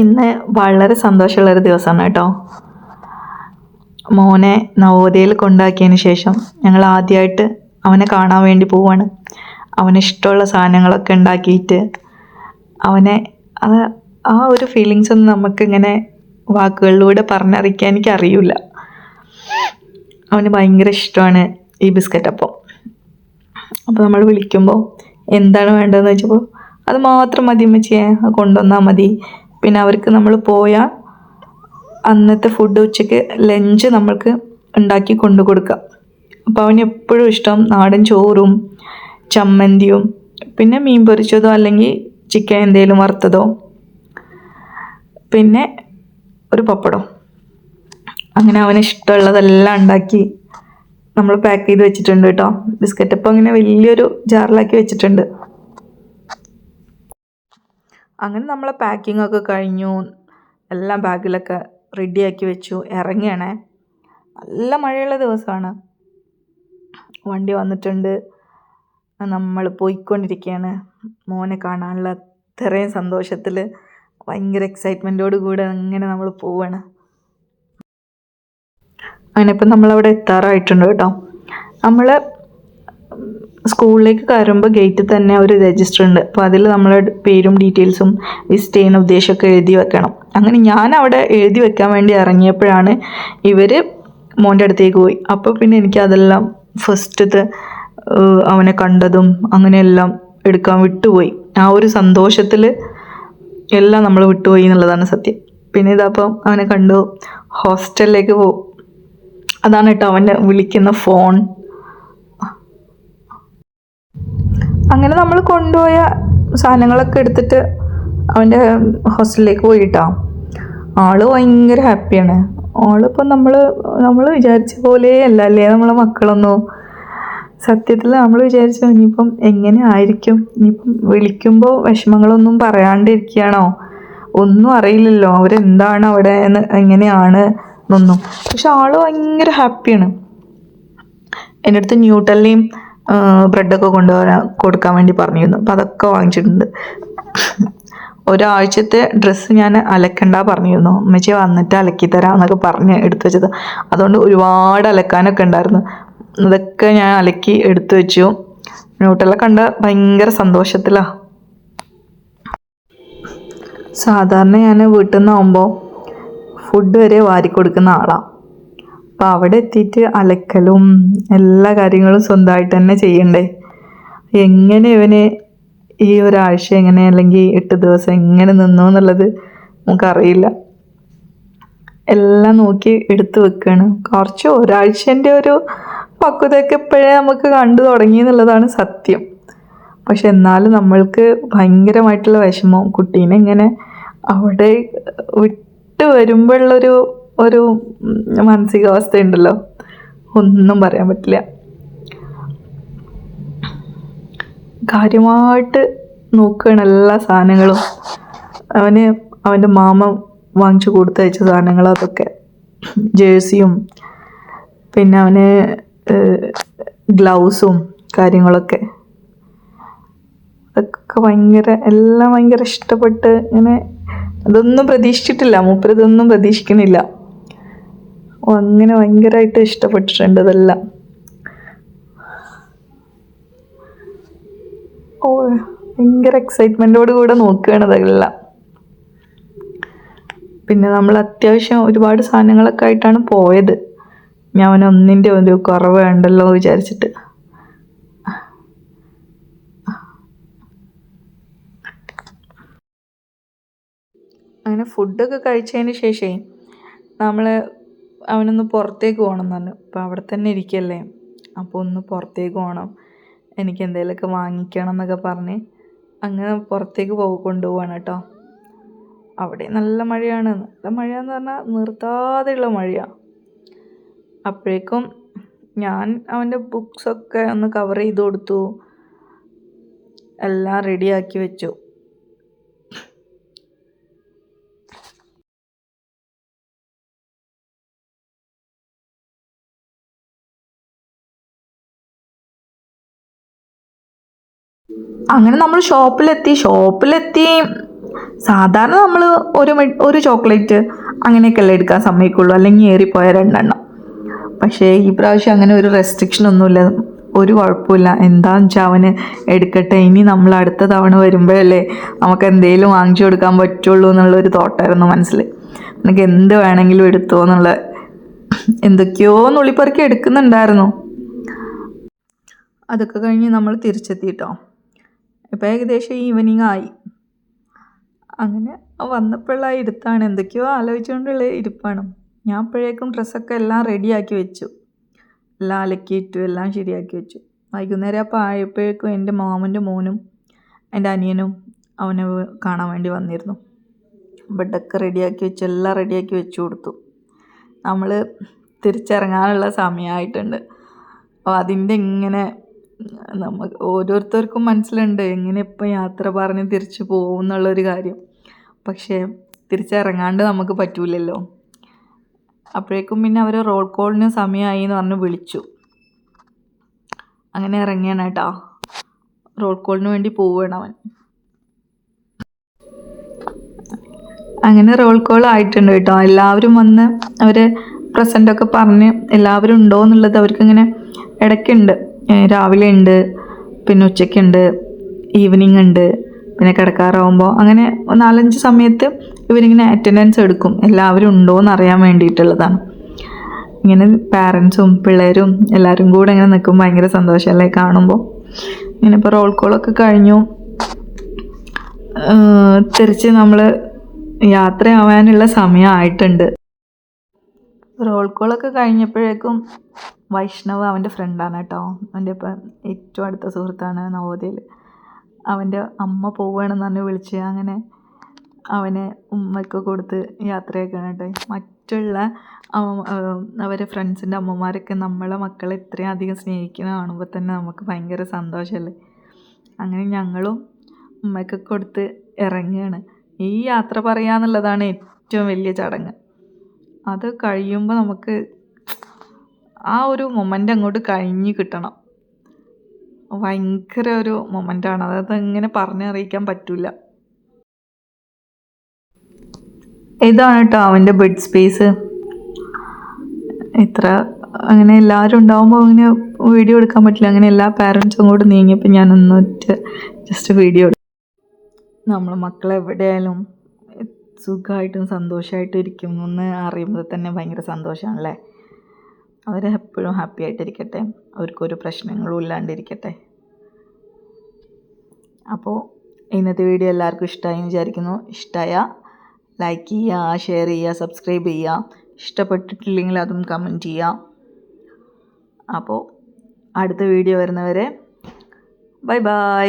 ഇന്ന് വളരെ സന്തോഷമുള്ളൊരു ദിവസമാണ് കേട്ടോ. മോനെ നവോദയയിൽ കൊണ്ടാക്കിയതിന് ശേഷം ഞങ്ങൾ ആദ്യമായിട്ട് അവനെ കാണാൻ വേണ്ടി പോവാണ്. അവന് ഇഷ്ടമുള്ള സാധനങ്ങളൊക്കെ ഉണ്ടാക്കിയിട്ട് അവനെ അത് ആ ഒരു ഫീലിങ്സ് ഒന്നും നമുക്കിങ്ങനെ വാക്കുകളിലൂടെ പറഞ്ഞറിയിക്കാൻ എനിക്ക് അറിയില്ല അവന് ഭയങ്കര ഇഷ്ടമാണ് ഈ ബിസ്ക്കറ്റ് അപ്പം. അപ്പോൾ നമ്മൾ വിളിക്കുമ്പോൾ എന്താണ് വേണ്ടതെന്ന് വെച്ചപ്പോൾ അത് മാത്രം മതി അമ്മച്ചിയെ കൊണ്ടുവന്നാൽ മതി. പിന്നെ അവർക്ക് നമ്മൾ പോയ അന്നത്തെ ഫുഡ് ഉച്ചയ്ക്ക് ലഞ്ച് നമ്മൾക്ക് ഉണ്ടാക്കി കൊണ്ടു കൊടുക്കുക. അപ്പോൾ അവന് എപ്പോഴും ഇഷ്ടം നാടൻ ചോറും ചമ്മന്തിയും പിന്നെ മീൻ പൊരിച്ചതോ അല്ലെങ്കിൽ ചിക്കൻ എന്തെങ്കിലും വറുത്തതോ പിന്നെ ഒരു പപ്പടം. അങ്ങനെ അവന് ഇഷ്ടമുള്ളതെല്ലാം ഉണ്ടാക്കി നമ്മൾ പാക്ക് ചെയ്ത് വെച്ചിട്ടുണ്ട് കേട്ടോ. ബിസ്ക്കറ്റ് അപ്പം അങ്ങനെ വലിയൊരു ജാറിലാക്കി വെച്ചിട്ടുണ്ട്. അങ്ങനെ നമ്മളെ പാക്കിംഗ് ഒക്കെ കഴിഞ്ഞു. എല്ലാം ബാഗിലൊക്കെ റെഡിയാക്കി വെച്ചു. ഇറങ്ങിയാണേ. നല്ല മഴയുള്ള ദിവസമാണ്. വണ്ടി വന്നിട്ടുണ്ട്. നമ്മൾ പോയിക്കൊണ്ടിരിക്കുകയാണ്. മോനെ കാണാനുള്ള അത്രയും സന്തോഷത്തിൽ ഭയങ്കര എക്സൈറ്റ്മെന്റോട് കൂടെ അങ്ങനെ നമ്മൾ പോവുകയാണ് അങ്ങനെ ഇപ്പം നമ്മളവിടെ എത്താറായിട്ടുണ്ട് കേട്ടോ. നമ്മൾ സ്കൂളിലേക്ക് കയറുമ്പോൾ ഗേറ്റിൽ തന്നെ ഒരു രജിസ്റ്റർ ഉണ്ട്. അപ്പോൾ അതിൽ നമ്മളെ പേരും ഡീറ്റെയിൽസും വിസിറ്റ് ചെയ്യുന്ന ഉദ്ദേശമൊക്കെ എഴുതി വെക്കണം. അങ്ങനെ ഞാൻ അവിടെ എഴുതി വെക്കാൻ വേണ്ടി ഇറങ്ങിയപ്പോഴാണ് ഇവർ മോന്റെ അടുത്തേക്ക് പോയി. അപ്പോൾ പിന്നെ എനിക്ക് അതെല്ലാം ഫസ്റ്റത്തെ അവനെ കണ്ടതും അങ്ങനെയെല്ലാം എടുക്കാൻ വിട്ടുപോയി. ആ ഒരു സന്തോഷത്തിൽ എല്ലാം നമ്മൾ വിട്ടുപോയി എന്നുള്ളതാണ് സത്യം. പിന്നെ ഇതപ്പം അവനെ കണ്ടു. ഹോസ്റ്റലിലേക്ക് പോകും അതാണ് കേട്ടോ അവന്റെ വിളിക്കുന്ന ഫോൺ. അങ്ങനെ നമ്മൾ കൊണ്ടുപോയ സാധനങ്ങളൊക്കെ എടുത്തിട്ട് അവന്റെ ഹോസ്റ്റലിലേക്ക് പോയിട്ടാ. ആൾ ഭയങ്കര ഹാപ്പിയാണ്. ആളിപ്പോൾ നമ്മൾ നമ്മൾ വിചാരിച്ച പോലെ അല്ല? അല്ലേ നമ്മളെ മക്കളൊന്നും. സത്യത്തിൽ നമ്മൾ വിചാരിച്ചു ഇനിയിപ്പം എങ്ങനെ ആയിരിക്കും? ഇനിയിപ്പം വിളിക്കുമ്പോൾ വിഷമങ്ങളൊന്നും പറയാണ്ടിരിക്കുകയാണോ? ഒന്നും അറിയില്ലല്ലോ അവരെന്താണ് അവിടെ എന്ന് എങ്ങനെയാണ് എന്നൊന്നും. പക്ഷെ ആൾ ഭയങ്കര ഹാപ്പിയാണ്. എന്റെ അടുത്ത് ന്യൂട്ടലിനെയും ബ്രെഡൊക്കെ കൊണ്ടുവരാൻ കൊടുക്കാൻ വേണ്ടി പറഞ്ഞിരുന്നു. അപ്പം അതൊക്കെ വാങ്ങിച്ചിട്ടുണ്ട്. ഒരാഴ്ചത്തെ ഡ്രസ്സ് ഞാൻ അലക്കണ്ട പറഞ്ഞിരുന്നു. അമ്മച്ചി വന്നിട്ട് അലക്കി തരാം എന്നൊക്കെ പറഞ്ഞ് എടുത്തു വെച്ചത്. അതുകൊണ്ട് ഒരുപാട് അലക്കാനൊക്കെ ഉണ്ടായിരുന്നു. അതൊക്കെ ഞാൻ അലക്കി എടുത്തു വെച്ചു. നോട്ടെല്ലാം കണ്ട ഭയങ്കര സന്തോഷത്തിലാണ് സാധാരണ ഞാൻ വീട്ടിൽ നിന്നാകുമ്പോൾ ഫുഡ് വരെ വാരി കൊടുക്കുന്ന ആളാണ് അപ്പോൾ അവിടെ എത്തിയിട്ട് അലക്കലും എല്ലാ കാര്യങ്ങളും സ്വന്തമായിട്ട് തന്നെ ചെയ്യണ്ടേ? എങ്ങനെ ഇവന് ഈ ഒരാഴ്ച എങ്ങനെ അല്ലെങ്കിൽ എട്ട് ദിവസം എങ്ങനെ നിന്നു എന്നുള്ളത് നമുക്കറിയില്ല. എല്ലാം നോക്കി എടുത്തു വെക്കുകയാണ് കുറച്ച് ഒരാഴ്ചന്റെ ഒരു പക്വതയൊക്കെ ഇപ്പോഴേ നമുക്ക് കണ്ടു തുടങ്ങി എന്നുള്ളതാണ് സത്യം. പക്ഷെ എന്നാലും നമ്മൾക്ക് ഭയങ്കരമായിട്ടുള്ള വിഷമം. കുട്ടീനെ ഇങ്ങനെ അവിടെ വിട്ട് വരുമ്പോഴുള്ളൊരു ഒരു മാനസികാവസ്ഥ ഉണ്ടല്ലോ ഒന്നും പറയാൻ പറ്റില്ല. കാര്യമായിട്ട് നോക്കുകയാണ് എല്ലാ സാധനങ്ങളും. അവന് അവന്റെ മാമ വാങ്ങിച്ചു കൊടുത്തയച്ച സാധനങ്ങൾ അതൊക്കെ. ജേഴ്സിയും പിന്നെ അവന് ഗ്ലൗസും കാര്യങ്ങളൊക്കെ. അതൊക്കെ ഭയങ്കര എല്ലാം ഭയങ്കര ഇഷ്ടപ്പെട്ട് ഇങ്ങനെ അതൊന്നും പ്രതീക്ഷിച്ചിട്ടില്ല. മൂപ്പര് ഇതൊന്നും പ്രതീക്ഷിക്കുന്നില്ല അങ്ങനെ ഭയങ്കരമായിട്ട് ഇഷ്ടപ്പെട്ടിട്ടുണ്ട് ഇതെല്ലാം. ഓ ഭയങ്കര എക്സൈറ്റ്മെന്റോട് കൂടെ നോക്കുകയാണ് ഇതെല്ലാം. പിന്നെ നമ്മൾ അത്യാവശ്യം ഒരുപാട് സാധനങ്ങളൊക്കെ ആയിട്ടാണ് പോയത്. ഞാൻ ഒന്നിന്റെ ഒരു കുറവ് വേണ്ടല്ലോ വിചാരിച്ചിട്ട്. അങ്ങനെ ഫുഡൊക്കെ കഴിച്ചതിന് ശേഷമേ നമ്മൾ അവനൊന്ന് പുറത്തേക്ക് പോകണം എന്ന് പറഞ്ഞു. അപ്പോൾ അവിടെ തന്നെ ഇരിക്കല്ലേ? അപ്പോൾ ഒന്ന് പുറത്തേക്ക് പോകണം. എനിക്ക് എന്തെങ്കിലുമൊക്കെ വാങ്ങിക്കണം എന്നൊക്കെ പറഞ്ഞ് അങ്ങനെ പുറത്തേക്ക് പോ കൊണ്ടുപോവാണ് കേട്ടോ. അവിടെ നല്ല മഴയാണ്. നല്ല മഴ എന്ന് പറഞ്ഞാൽ നിർത്താതെയുള്ള മഴയാണ് അപ്പോഴേക്കും ഞാൻ അവന്റെ ബുക്സൊക്കെ ഒന്ന് കവർ ചെയ്ത് കൊടുത്തു. എല്ലാം റെഡിയാക്കി വെച്ചു. അങ്ങനെ നമ്മൾ ഷോപ്പിലെത്തി ഷോപ്പിലെത്തി. സാധാരണ നമ്മൾ ഒരു ഒരു ചോക്ലേറ്റ് അങ്ങനെയൊക്കെയല്ലേ എടുക്കാൻ സമ്മതിക്കുള്ളൂ. അല്ലെങ്കിൽ ഏറിപ്പോയ രണ്ടെണ്ണം. പക്ഷേ ഈ പ്രാവശ്യം അങ്ങനെ ഒരു റെസ്ട്രിക്ഷൻ ഒന്നുമില്ല. ഒരു കുഴപ്പമില്ല. എന്താണെന്ന് വെച്ചാൽ അവന് എടുക്കട്ടെ. ഇനി നമ്മൾ അടുത്ത തവണ വരുമ്പോഴല്ലേ നമുക്ക് എന്തെങ്കിലും വാങ്ങിച്ചു കൊടുക്കാൻ പറ്റുള്ളൂ എന്നുള്ളൊരു തോട്ടായിരുന്നു മനസ്സിൽ നിനക്ക് എന്ത് വേണമെങ്കിലും എടുത്തോ എന്നുള്ള എന്തൊക്കെയോ നുള്ളിപ്പറക്കി എടുക്കുന്നുണ്ടായിരുന്നു. അതൊക്കെ കഴിഞ്ഞ് നമ്മൾ തിരിച്ചെത്തിയിട്ടോ ഇപ്പം ഏകദേശം ഈവനിങ് ആയി. അങ്ങനെ വന്നപ്പോഴുള്ള ഇരുത്താണ്. എന്തൊക്കെയോ ആലോചിച്ചുകൊണ്ടുള്ള ഇരിപ്പാണ്. ഞാൻ അപ്പോഴേക്കും ഡ്രസ്സൊക്കെ എല്ലാം റെഡിയാക്കി വെച്ചു. എല്ലാം അലക്കിയിട്ടു എല്ലാം ശരിയാക്കി വെച്ചു. വൈകുന്നേരം അപ്പോൾ ആയപ്പോഴേക്കും എന്റെ മാമന്റെ മോനും എന്റെ അനിയനും അവനെ കാണാൻ വേണ്ടി വന്നിരുന്നു. ബെഡൊക്കെ റെഡിയാക്കി വെച്ചു എല്ലാം റെഡിയാക്കി വെച്ചു കൊടുത്തു. നമ്മൾ തിരിച്ചിറങ്ങാനുള്ള സമയമായിട്ടുണ്ട്. അപ്പോൾ അതിന്റെ ഇങ്ങനെ നമുക്ക് ഓരോരുത്തർക്കും മനസ്സിലുണ്ട്. എങ്ങനെ ഇപ്പം യാത്ര പറഞ്ഞ് തിരിച്ചു പോകും എന്നുള്ളൊരു കാര്യം. പക്ഷേ തിരിച്ചിറങ്ങാണ്ട് നമുക്ക് പറ്റൂലല്ലോ. അപ്പോഴേക്കും പിന്നെ അവർ റോൾ കോളിന് സമയമായി എന്ന് പറഞ്ഞ് വിളിച്ചു. അങ്ങനെ ഇറങ്ങിയാണ് കേട്ടോ. റോൾ കോളിന് വേണ്ടി പോവുകയാണ് അവൻ. അങ്ങനെ റോൾ കോൾ ആയിട്ടുണ്ട് കേട്ടോ. എല്ലാവരും വന്ന് അവർ പ്രസന്റൊക്കെ പറഞ്ഞ് എല്ലാവരും ഉണ്ടോ എന്നുള്ളത് അവർക്കിങ്ങനെ ഇടയ്ക്കുണ്ട്. രാവിലെ ഉണ്ട് പിന്നെ ഉച്ചയ്ക്കുണ്ട് ഈവനിങ് ഉണ്ട് പിന്നെ കിടക്കാറാവുമ്പോൾ അങ്ങനെ നാലഞ്ച് സമയത്ത് ഇവരിങ്ങനെ അറ്റൻഡൻസ് എടുക്കും. എല്ലാവരും ഉണ്ടോ എന്ന് അറിയാൻ വേണ്ടിയിട്ടുള്ളതാണ്. ഇങ്ങനെ പാരൻസും പിള്ളേരും എല്ലാവരും കൂടെ ഇങ്ങനെ നിൽക്കും. ഭയങ്കര സന്തോഷമല്ലേ കാണുമ്പോൾ ഇങ്ങനെ ഇപ്പോൾ റോൾ കോളൊക്കെ കഴിഞ്ഞു. തിരിച്ച് നമ്മൾ യാത്രയാവാനുള്ള സമയമായിട്ടുണ്ട്. റോൾ കോളൊക്കെ കഴിഞ്ഞപ്പോഴേക്കും വൈഷ്ണവ് അവന്റെ ഫ്രണ്ടാണ് കേട്ടോ അവന്റെ ഇപ്പം ഏറ്റവും അടുത്ത സുഹൃത്താണ് നവോദയയിൽ അവന്റെ അമ്മ പോവുകയാണെന്ന് പറഞ്ഞ് വിളിച്ച് അങ്ങനെ അവനെ ഉമ്മയ്ക്ക് കൊടുത്ത് യാത്രയൊക്കെയാണ് കേട്ടോ മറ്റുള്ള അവ- അവരെ ഫ്രണ്ട്സിന്റെ അമ്മമാരൊക്കെ നമ്മളെ മക്കളെ ഇത്രയും അധികം സ്നേഹിക്കുന്ന കാണുമ്പോൾ തന്നെ നമുക്ക് ഭയങ്കര സന്തോഷമല്ലേ അങ്ങനെ ഞങ്ങളും ഉമ്മയ്ക്ക് കൊടുത്ത് ഇറങ്ങുകയാണ് ഈ യാത്ര പറയാന്നുള്ളതാണ് ഏറ്റവും വലിയ ചടങ്ങ്. അത് കഴിയുമ്പോൾ നമുക്ക് ആ ഒരു മൊമെന്റ് അങ്ങോട്ട് കഴിഞ്ഞ് കിട്ടണം. ഭയങ്കര ഒരു മൊമെന്റാണ് അതായത് ഇങ്ങനെ പറഞ്ഞറിയിക്കാൻ പറ്റില്ല ഇതാണ് കേട്ടോ അവന്റെ ബെഡ് സ്പേസ് ഇത്ര അങ്ങനെ എല്ലാവരും ഉണ്ടാകുമ്പോൾ അങ്ങനെ വീഡിയോ എടുക്കാൻ പറ്റില്ല. അങ്ങനെ എല്ലാ പാരൻസും അങ്ങോട്ട് നീങ്ങിയപ്പോൾ ഞാൻ ഒന്നൊറ്റ ജസ്റ്റ് വീഡിയോ എടുത്തു. നമ്മൾ മക്കൾ എവിടെയായാലും സുഖമായിട്ടും സന്തോഷമായിട്ടും ഇരിക്കും എന്ന് അറിയുമ്പോൾ തന്നെ ഭയങ്കര സന്തോഷമാണല്ലേ അവർ എപ്പോഴും ഹാപ്പി ആയിട്ടിരിക്കട്ടെ. അവർക്കൊരു പ്രശ്നങ്ങളും ഇല്ലാണ്ടിരിക്കട്ടെ. അപ്പോൾ ഇന്നത്തെ വീഡിയോ എല്ലാവർക്കും ഇഷ്ടമായി വിചാരിക്കുന്നു. ഇഷ്ടമായ ലൈക്ക് ചെയ്യുക ഷെയർ ചെയ്യുക സബ്സ്ക്രൈബ് ചെയ്യുക. ഇഷ്ടപ്പെട്ടിട്ടില്ലെങ്കിൽ അതും കമന്റ് ചെയ്യുക. അപ്പോൾ അടുത്ത വീഡിയോ വരുന്നവരെ ബൈ ബൈ